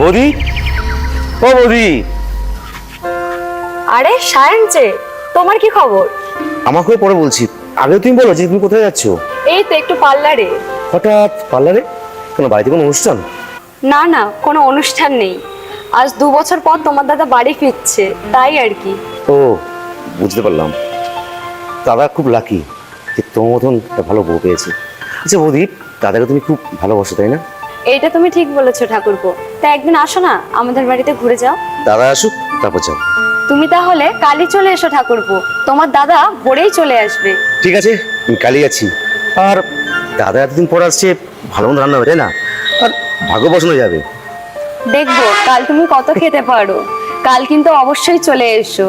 বৌদি? ও বৌদি। আরে সায়ন যে তোমার কি খবর? আমাকে পরে বলছি। আগে তুমি বলো যে তুমি কোথায় যাচ্ছ? এই তো একটু পার্লারে। হঠাৎ পার্লারে? কেন বাড়িতে কোনো অনুষ্ঠান? না না কোনো অনুষ্ঠান নেই। আজ দু বছর পর তোমার দাদা বাড়ি ফিরছে তাই আর কি। ও বুঝতে পারলাম। দাদা খুব লাকি যে তোমার মতন একটা ভালো বউ পেয়েছে। আচ্ছা বৌদি দাদাকে তুমি খুব ভালোবাসো তাই না? এইটা তুমি ঠিক বলেছ ঠাকুরপো। তা একদিন আসো না আমাদের বাড়িতে ঘুরে যাও। দাদা আসুক তারপর যাও তুমি তাহলে কালই চলে এসো ঠাকুরপো। তোমার দাদা ভোরেই চলে আসবে। ঠিক আছে আমি কালই আছি। আর দাদা এতদিন পর আসছে ভালো মন্দ রান্না হবে তাই না? আর ভাগ্য বসানো যাবে। দেখব কাল তুমি কত খেতে পারো। কাল কিন্তু অবশ্যই চলে এসো।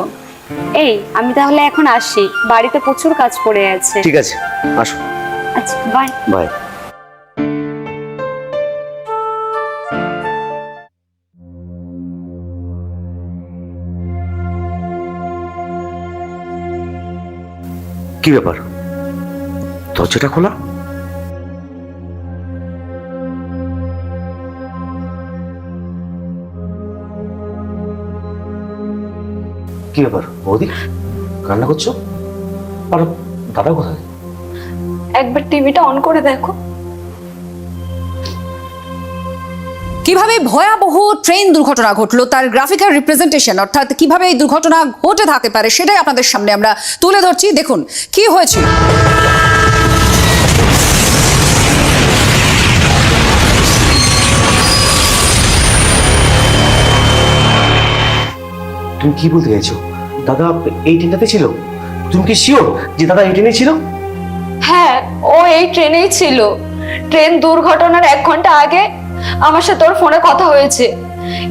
এই আমি তাহলে এখন আসি। বাড়িতে প্রচুর কাজ পড়ে আছে। ঠিক আছে আসো। আচ্ছা বাই বাই কি ব্যাপার? দরজাটা খোলা? কি ব্যাপার, বৌদি? কান্না করছ? আর দাদা কোথায়? একবার টিভিটা অন করে দেখো। কীভাবে ভয়াবহ ট্রেন দুর্ঘটনা ঘটলো তার গ্রাফিক্যাল রিপ্রেজেন্টেশন অর্থাৎ কীভাবে এই দুর্ঘটনা ঘটে থাকতে পারে সেটাই আপনাদের সামনে আমরা তুলে ধরছি। দেখুন কি হয়েছিল তুমি কি বলতে চাইছো? দাদা এই ট্রেনটাতে ছিল? তুমি কি শিওর যে দাদা এই ট্রেনে ছিল? হ্যাঁ ও এই ট্রেনেই ছিল। ট্রেন দুর্ঘটনার এক ঘণ্টা আগে আমার সাথে ওর ফোনে কথা হয়েছে।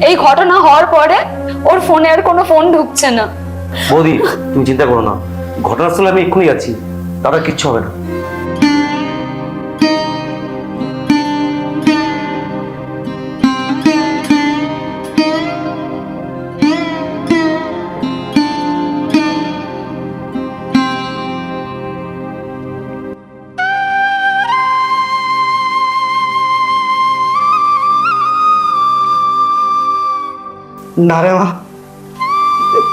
এই ঘটনা হওয়ার পরে ওর ফোনে আর কোনো ফোন ঢুকছে না। বৌদি, তুমি চিন্তা করো না। ঘটনাস্থলে আমি এক্ষুনি যাচ্ছি। দাদা কিচ্ছু হবে না। না রে মা।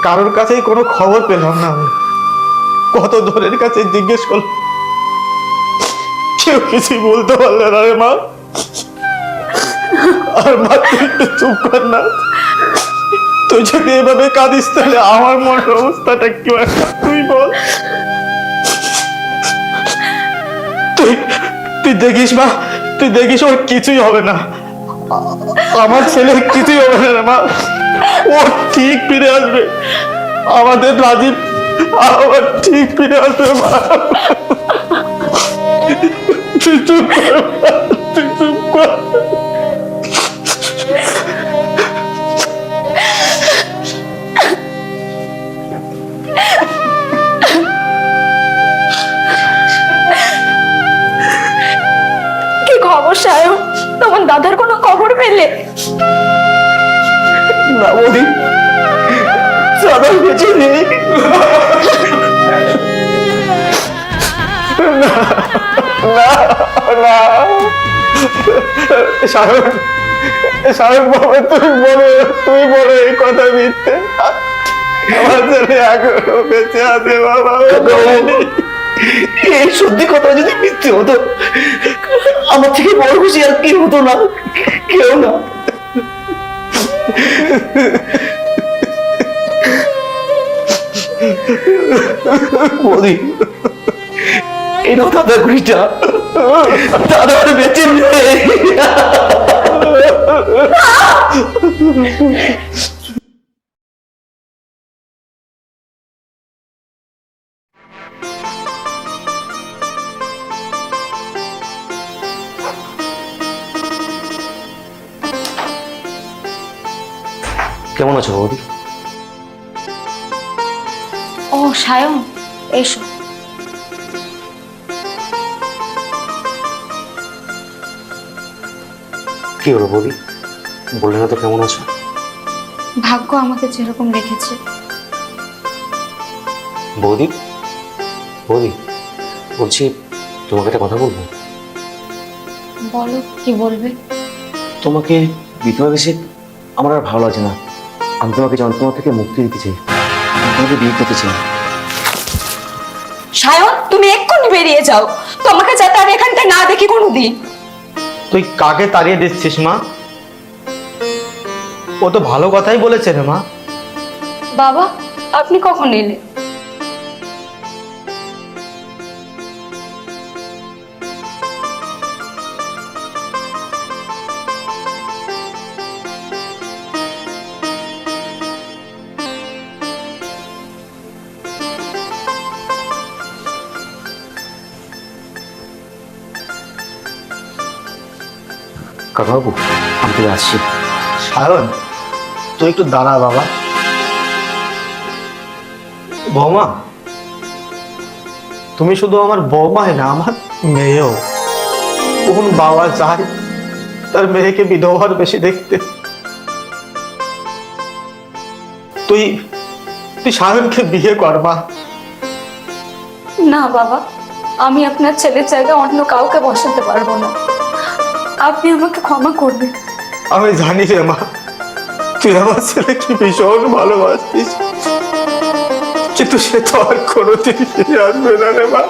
কারোর কাছেই কোনো খবর পেলাম না আমি। কত ধরের কাছে জিজ্ঞেস করলাম। কেউ কিছুই বলতে পারলে না রে মা। আর মা, তুই চুপ কর না। তুই যদি এভাবে কাঁদিস তাহলে আমার মনের অবস্থাটা কি তুই বল। তুই তুই দেখিস মা, তুই দেখিস ওর কিছুই হবে না। আমার ছেলে কিছুই হবে না রে মা। ও ঠিক ফিরে আসবে। আমাদের রাজীব আবার ঠিক ফিরে আসবে মা। তুই চুপ কর মা, তুই চুপ কর। না বৌদি চাদর বেঁচে নেই না, না, না। শায়ন শায়ন বাবা তুই বলো তুই বলো এই কথা মিথ্যে। আমার ছেলে এখনও বেঁচে আছে বাবা। এই সত্যি কথা যদি মিথ্যে হতো আমার থেকে বড় খুশি আর কি হতো না কেউ না। বলি এটা দাদা কুড়িটা দাদা বেঁচে নেই। কেমন আছো বৌদি? ও সায়ন এসো। কি হলো বৌদি? বললে না তো কেমন আছো? ভাগ্য আমাকে যেরকম রেখেছে বৌদি? বৌদি বলছি তোমাকে একটা কথা বলব? বলো কি বলবে? তোমাকে বিধবা বেশে আমার আর ভালো লাগছে না। আমি তোমাকে যন্ত্রণা থেকে মুক্তি দিতে চাই। তোমাকে বিয়ে করতে চাই। সায়ন তুমি এক্ষুনি বেরিয়ে যাও। তোমাকে যাতে আমি এখানটা না দেখি কোনোদিন। তুই কাকে তাড়িয়ে দিচ্ছিস মা? ও তো ভালো কথাই বলেছে রে মা। বাবা আপনি কখন এলেন? কাকাবাবু আমি চলে আসছি। সায়ন, তুই একটু দাঁড়া বাবা। বৌমা, তুমি শুধু আমার বৌমাই না, আমার মেয়েও। কোন বাবা চায় তার মেয়েকে বিধবার বেশি দেখতে। তুই তুই সায়নকে বিয়ে কর, মা। না বাবা, আমি আপনার ছেলের জায়গায় অন্য কাউকে বসাতে পারব না। আপনি আমাকে ক্ষমা করবেন। আমি জানি রে মা তুই আমার ছেলেকে ভীষণ ভালোবাসিস। কিন্তু সে তো আর কোনোদিন ফিরে আসবে না রে মা।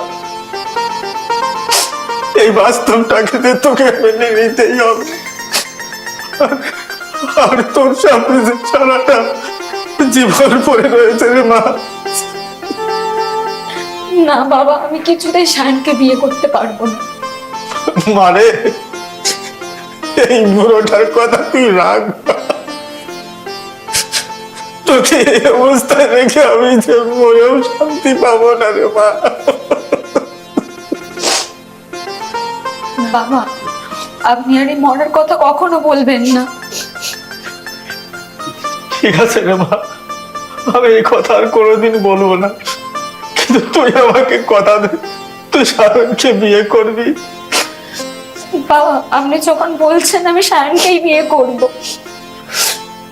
এই বাস্তবটাকে তোকে মেনে নিতেই হবে। আর- তোর সামনে যে সারাটা জীবন পড়ে রয়েছে রে মা। না বাবা আমি কিছুতেই শায়নকে বিয়ে করতে পারব না। মারে এই বুড়োটার কথা তুই রাখ তোকে এই অবস্থায় রেখে আমি যে মরেও শান্তি পাবো না রে মা। বাবা আপনি আর এই মরার কথা কখনো বলবেন না। ঠিক আছে রে মা আমি এই কথা আর কোনোদিন বলব না। কিন্তু তুই আমাকে কথা দে তুই শারণকে বিয়ে করবি। বাবা, আপনি যখন বলছেন আমি সায়নকেই বিয়ে করব।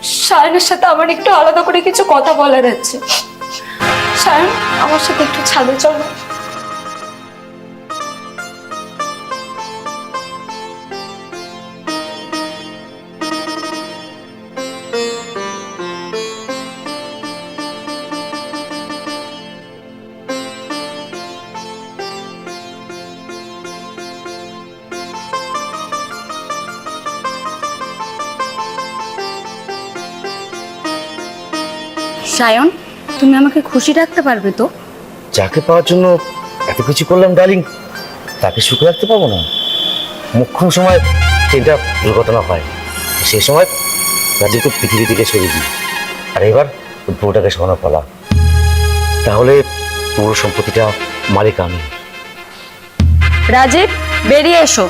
সায়নের সাথে আমার একটু আলাদা করে কিছু কথা বলার আছে। সায়ন, আমার সাথে একটু ছাদে চলো। সায়ন তুমি আমাকে খুশি রাখতে পারবে তো? যাকে পাওয়ার জন্য এত কিছু করলাম ডার্লিং তাকে সুখে রাখতে পারব না। মুখ্যম সময় ট্রেনটা দুর্ঘটনা হয় সেই সময় রাজীবকে পৃথিবী থেকে সরিয়ে দিই। আর এবার বউটাকে সরানো পালা। তাহলে পুরো সম্পত্তিটা মালিক আমি। রাজীব বেরিয়ে এসো।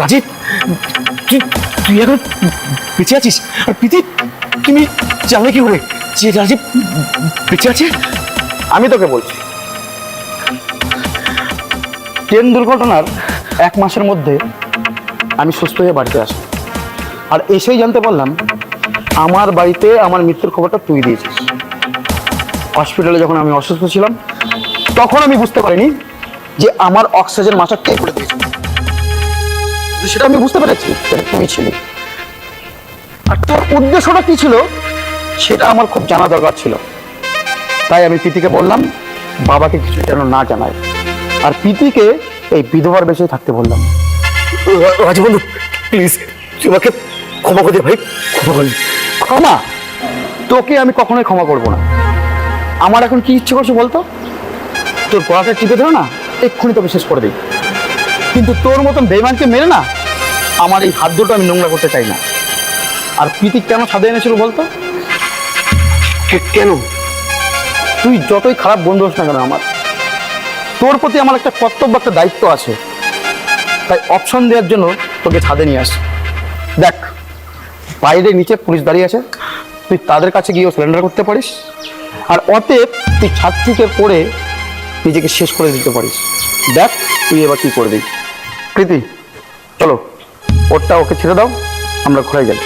রাজীব তুই তুই এখন বেঁচে আছিস? আর প্রীতি, তুমি জানলে কি করে যে রাজীব বেঁচে আছে? আমি তোকে বলছি। ট্রেন দুর্ঘটনার এক মাসের মধ্যে আমি সুস্থ হয়ে বাড়িতে আসি আর এসেই জানতে পারলাম, আমার বাড়িতে আমার মৃত্যুর খবরটা তুই দিয়েছিস। হসপিটালে যখন আমি অসুস্থ ছিলাম, তখন আমি বুঝতে পারিনি যে আমার অক্সিজেন মাথা কে করে দিয়েছে? সেটা আমি বুঝতে পেরেছি সেটা তুমি ছিলি। আর তোর উদ্দেশ্যটা কি ছিল? সেটা আমার খুব জানা দরকার ছিল। তাই আমি প্রীতিকে বললাম বাবাকে কিছু যেন না জানায়। আর প্রীতিকে এই বিধবার বেশি থাকতে বললাম। রাজীব বন্ধু প্লিজ তুই আমাকে ক্ষমা করে ভাই ক্ষমা করে। ক্ষমা? তোকে আমি কখনোই ক্ষমা করব না। আমার এখন কি ইচ্ছে করছে বলতো? তোর পড়াটা টিপে ধরো না? এক্ষুনি তোকে শেষ করে দিই। কিন্তু তোর মতন বেমানকে মেরে না আমার এই হাত দুটো আমি নোংরা করতে চাই না। আর প্রীতি কেন সাথে এনেছিল বলতো? কেন? তুই যতই খারাপ বন্ধু হোস না কেন আমার তোর প্রতি আমার একটা কর্তব্য একটা দায়িত্ব আছে। তাই অপশন দেওয়ার জন্য তোকে ছাদে নিয়ে আসি দেখ বাইরে নিচে পুলিশ দাঁড়িয়ে আছে। তুই তাদের কাছে গিয়েও সিলিন্ডার করতে পারিস। আর অতএব তুই ছাদ থেকে পড়ে নিজেকে শেষ করে দিতে পারিস। দেখ, তুই এবার কি করবি। প্রীতি চলো, ওরটা ওকে ছেড়ে দাও, আমরা ঘুরে গেল